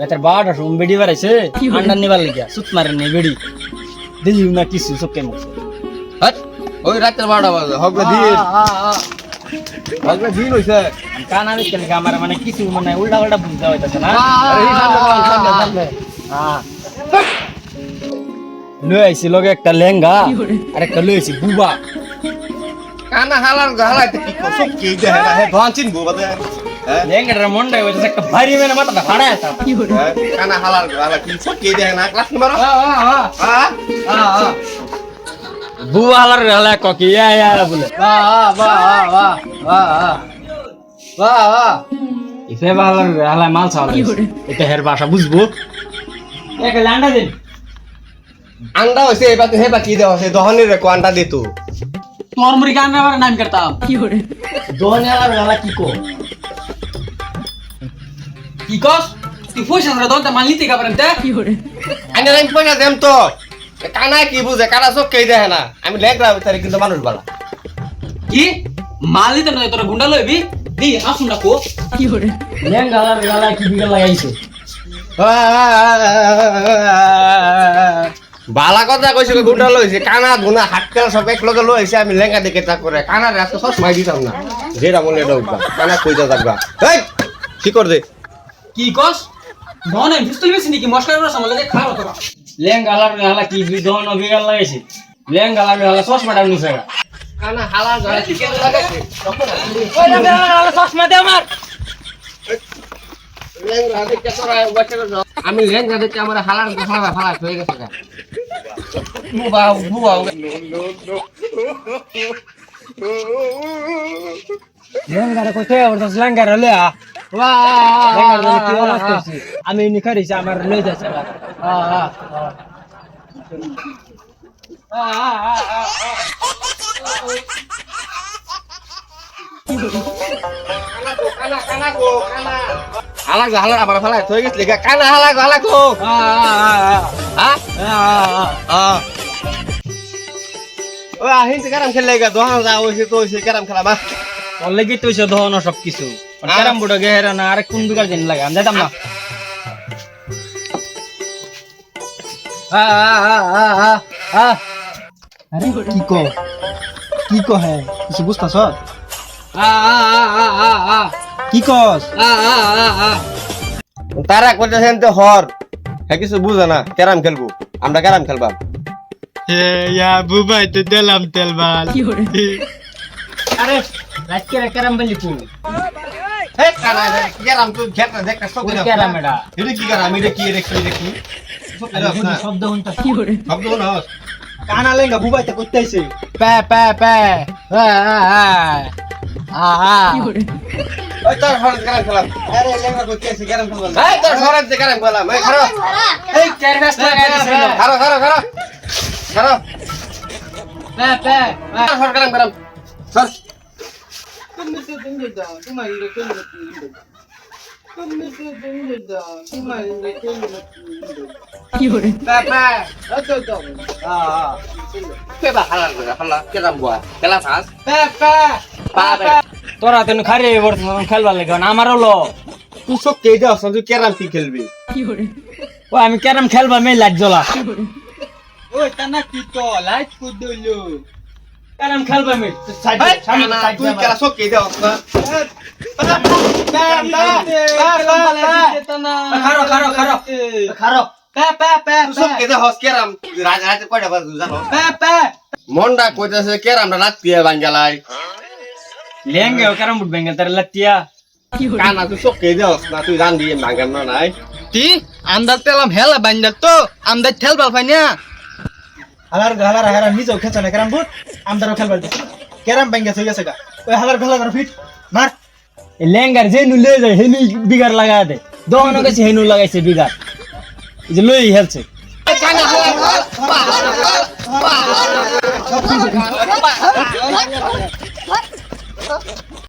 রাতের বারোটা সময় বেডি বেড়াইছে আন্ডার নিবার লিগা সুত মারে নেই বেডি দেখি না কিছু চোখে মুখে হাট ওই রাতের বারোটা বাজে হকলে দিন হকলে দিন হইছে কানা দেখতে লিগা আমার মানে কিছু মানে উল্টা উল্টা বুঝতে হইতাছে না আরে এই সামনে বল, সামনে, সামনে। হ্যাঁ লই আইছি লগে একটা লেহেঙ্গা আর একটা লই আইছি বুবা কানা হালার হালাইতে কি করছ কি দেহে না হে ধন চিনবো বাদে হ্যাঁ লেহেঙ্গাটার মনটা হইতাছে একটা ভারী মেনে মাথাটা ফাড়া আছে। হ্যাঁ? কানা হালার হালা কি করছ কি দেহে না? ক্লাস নাম্বার হ্যাঁ বুবা হালার হালা ককি ইয়া ইয়া বলে। ইফে হালার হালা মাল চাওয়া এটা হের ভাষা বুঝব? এক লান্ডা দিন। আন্ডা হইছে এবার তো হেবা কি দেওয়া আছে দহনের রে আন্ডা দিত তোর মুড়ি গান আমার নাম করতাম দোনে হালার হালা কি কো? কি কস তুই পয়সা ধরে দোনটা মাল নিতে গাবরেন তে আইনা আমি পয়সা দেম তো কানা কি বুঝে কানা চোখ কে দেহে না আমি তারে কিন্তু মানুষ বালা কি মাল নিতে নয় তোরা গুন্ডা লইবি দি আসুন না কো কি বিগা লাগাইছে বালা কথা কইছে গুন্ডা লইছে কানা গুনা হাত খেলা সব এক লগে লইছে আমি লেঙ্গা দেখে তা করে কানা আজকে সস মাই দিতাম না যেটা মনে ডাকবা কানা কইতা থাকবা এই কি কর দে কি কস? দনে পিস্তল বেশি নাকি? মশলা করে সামলে খাও তোরা লেহেঙ্গা হালার হালা কি বি দন বিগা লাগাইছে? লেহেঙ্গা হালার হালা চশমা ডাল নিছে কানা হালা ধরে কি কেন লাগাইছে? ওই লেহেঙ্গা হালা চশমা দে আমার। তোরা আমি দেখে আমার হালার হালা হালা হয়ে গেছে গা। বুবা বুবা ওর তো লেহেঙ্গা রে আ আমি নিখারিছি আমার লই যাচ্ছে কানা কানা গো কানা হালা গো। হালা আমার হালা হয়ে গেছে গা কানা হালা গো হালা গো হ্যাঁ ও আহিন তে কারাম খেলে গা দোহান যা হইছে তো খেলা মা অলরেডি তো দহন সব কিছু ক্যারাম বোর্ড গেহেরা না আরে কোন বিকার দিন লাগে আমি যেতাম না আরে কি কো কি কো হে কিছু বুঝতাছ কি কস তারা কইতেছেন তো হর হ্যাঁ কিছু বুঝে না ক্যারাম খেলব আমরা ক্যারাম খেলবাম ইয়া বুবাই তো দিলাম তেল বাল আরে রাজকে ক্যারাম বলি শব্দ কানা লেঙ্গা বুবাইতে করতেছে পে পে পে। ওই তোর হালা হালা তেন খারে খেলবার লাগে আমারও লো তুই সব কে দাও তুই ক্যারাম কি খেলবি ও আমি ক্যারাম খেলবা মে লাইট জ্বলা ওই টানা কি তো লাইট কই ক্যারাম খেলবা মে সাইড এই কানা তুই খেলা সব কে দাও না খারো খারো খারো খারো মনটা কইতাছে ক্যারামটা রাত দিয়ে বাঙ্গালাই লেঙ্গে ক্যারাম বুট বেঙ্গল তার লাতিয়া কানা তুই সব কে না তুই রান দিয়ে বাঙ্গান না নাই তি আমদার তেলাম হেলা বান্দার তো আমদার ঠেল বাল ফাইনা হালার হালার হারা নিজেও খেলছে না ক্যারাম বোর্ড আমদারও খেলবার দিচ্ছে ক্যারাম ব্যাঙ্গে হয়ে গেছে গা। ওই হালার খেলা ফিট, মার। লেঙ্গার যে নু লয়ে যায় হেনু বিগার লাগা দে। দোকানো গেছে হেনু লাগাইছে বিগার যে হেলছে। কানা